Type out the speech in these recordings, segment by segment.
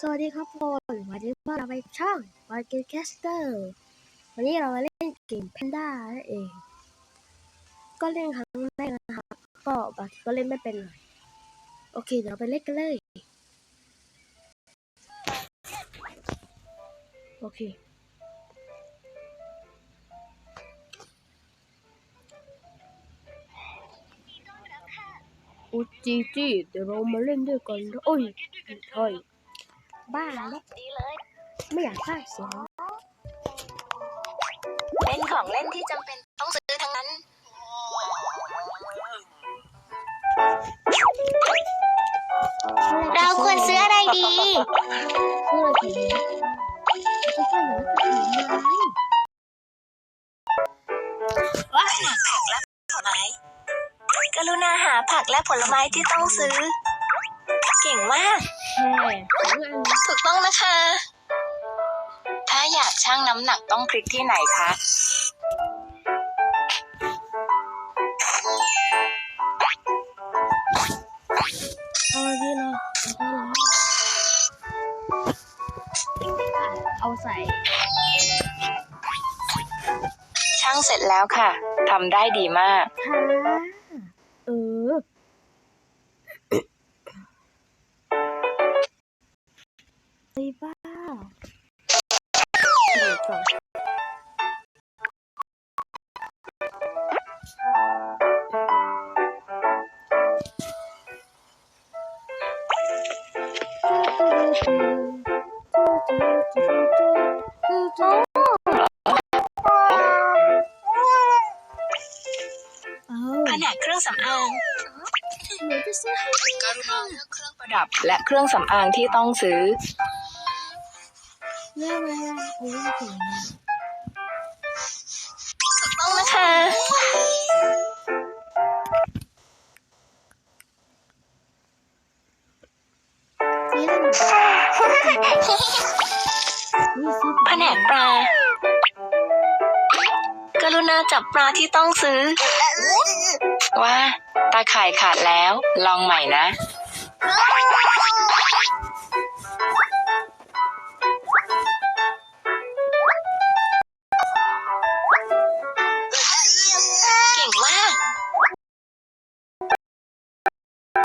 สวัสดีครับทุกคนวันนี้พวกเราไปช่อง Market Caster วันนี้เรามาเล่นเกม Panda นั่นเอง ก็เล่นครั้งแรกนะครับก็บางทีก็เล่นไม่เป็นหน่อยโอเค เดี๋ยวไปเล่นกันเลย โอเคอุยจีจีเดี๋ยวเรามาเล่นด้วยกันนะโอ้ยใช่ บ้าแล้วดีเลยไม่อยากพลาดเสียงเป็นของเล่นที่จำเป็นต้องซื้อทั้งนั้น เราควรซื้ออะไรดีซื้ออะไรดีไม่ใช่หนูก็ถือไม้ว่าหาผักและผลไม้ กรุณาหาผักและผลไม้ที่ต้องซื้อ เก่งมากแค่ซื้ออันนี้ถูกต้องนะคะ ถ้าอยากชั่งน้ำหนักต้องคลิกที่ไหนคะ เอาอันนี้เลยเอาใส่ ช่างเสร็จแล้วค่ะทำได้ดีมาก ค่ะ รื่องสำอางหนูจะซื้อให้กรุณาเลือกเครื่องประดับ และเครื่องสำอางที่ต้องซื้อเรื่องอะไรอะโอ้ยสวยนะถูกต้องนะคะนี่เลยนี่ซื้อแผนกปลากรุณาจับปลาที่ต้องซื้อ ว่าตาข่ายขาดแล้ว ลองใหม่นะ เก่งมาก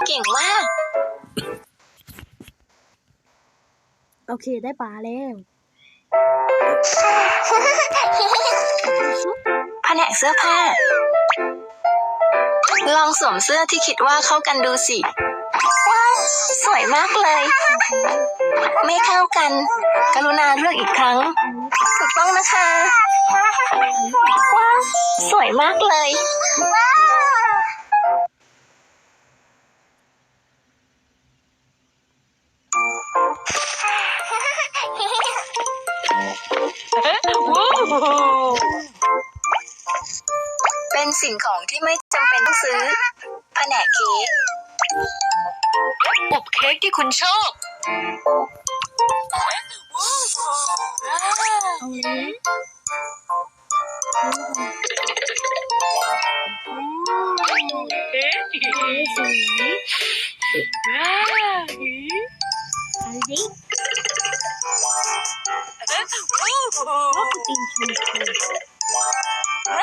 เก่งมาก โอเคได้ปลาแล้วแผนกเสื้อผ้า ลองสวมเสื้อที่คิดว่าเข้ากันดูสิ ว้าว สวยมากเลย ไม่เข้ากัน กรุณาเลือกอีกครั้ง ถูกต้องนะคะ ว้าว สวยมากเลยว้าว เป็นสิ่งของที่ไม่จำเป็นต้องซื้อ แผนกเค้กอบเค้กที่คุณชอบเอาเลยสวยอันนี้ก็คือติงช แผ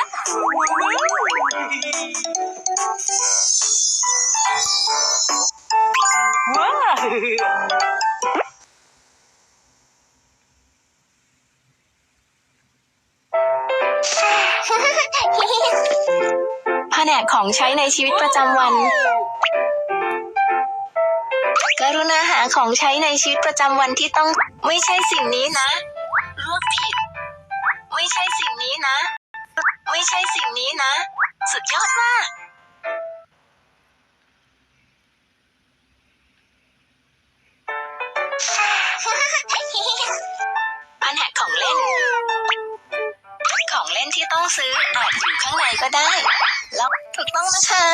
นกของใช้ในชีวิตประจำวัน กรุณาหาของใช้ในชีวิตประจำวันที่ต้อง ไม่ใช่สิ่งนี้นะลือกผิด ไม่ใช่สิ่งนี้นะ ไม่ใช่สิ่งนี้นะ สุดยอดมากแผนกของเล่น ของเล่นที่ต้องซื้ออาจอยู่ข้างในก็ได้ แล้วถูกต้องนะคะ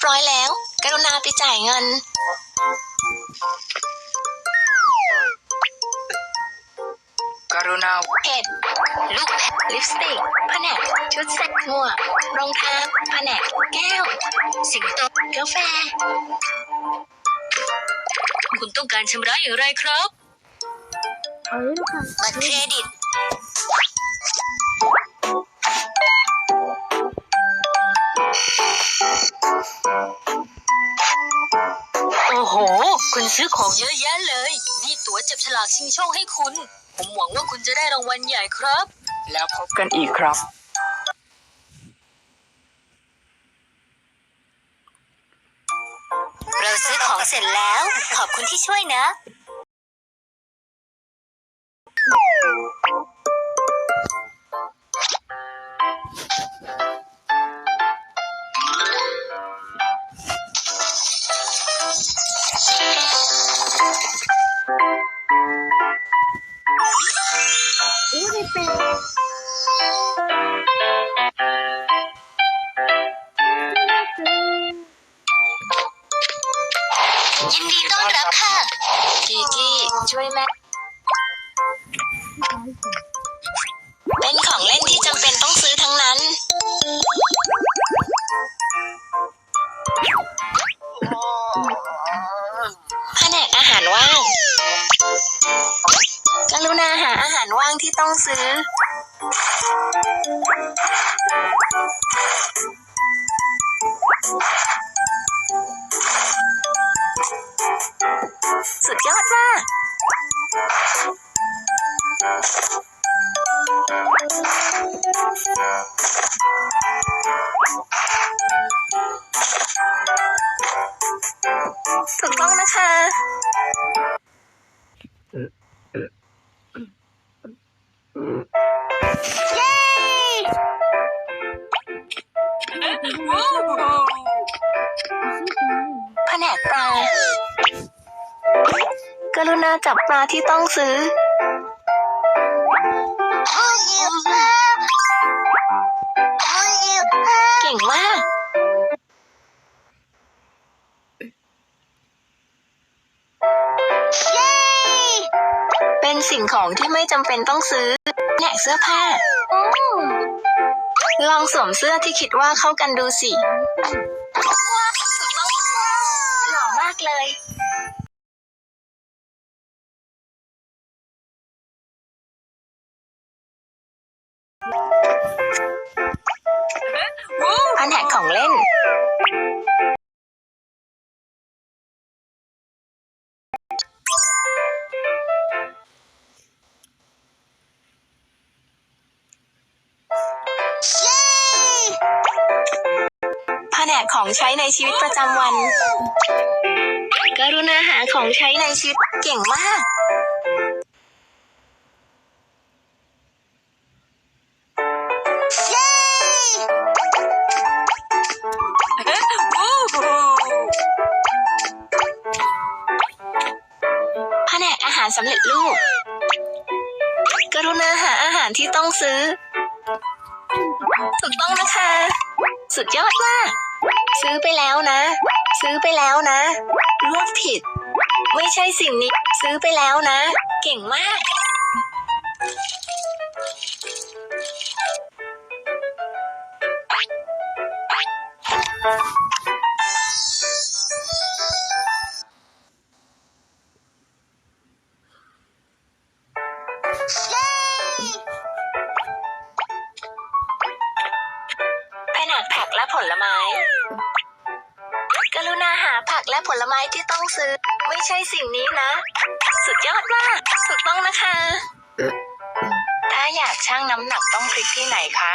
บร้อยแล้ว กรุณาไปจ่ายเงิน กรุณาเห็ดลูกแพะลิปสติกแผนกชุดเซ็ตหมวกรองเท้าแผนกแก้ว สิงโตกาแฟ คุณต้องการชำระอย่างไรครับ เอาเลยลูกค้า บัตรเครดิต คุณซื้อของเยอะแยะเลย นี่ตั๋วจับฉลากชิงโชคให้คุณ ผมหวังว่าคุณจะได้รางวัลใหญ่ครับ แล้วพบกันอีกครับ เราซื้อของเสร็จแล้ว ขอบคุณที่ช่วยนะ ยินดีต้อนรับค่ะ จีจี้ช่วยแม่ เป็นของเล่นที่จำเป็นต้องซื้อทั้งนั้น แผนกอาหารว่าง กรุณาหาอาหารว่างที่ต้องซื้อ สุดยอดมากถูกต้องนะคะาจับปลาที่ต้องซื้อเก่งมากเป็นสิ่งของที่ไม่จำเป็นต้องซื้อแหนกเสื้อผ้า ลองสวมเสื้อที่คิดว่าเข้ากันดูสิหล่อมากเลย กของใช้ในชีวิตประจำวัน กรุณาหาของใช้ในชีวิตเก่งมากแผนกอาหารสำเร็จรูป กรุณาหาอาหารที่ต้องซื้อ ถูกต้องนะคะ สุดยอดมาก ซื้อไปแล้วนะ ซื้อไปแล้วนะรวบผิด ไม่ใช่สิ่งนี้ ซื้อไปแล้วนะ เก่งมาก ผักและผลไม้ที่ต้องซื้อ ไม่ใช่สิ่งนี้นะ สุดยอดมากถูกต้องนะคะ ถ้าอยากชั่งน้ำหนักต้องคลิกที่ไหนคะ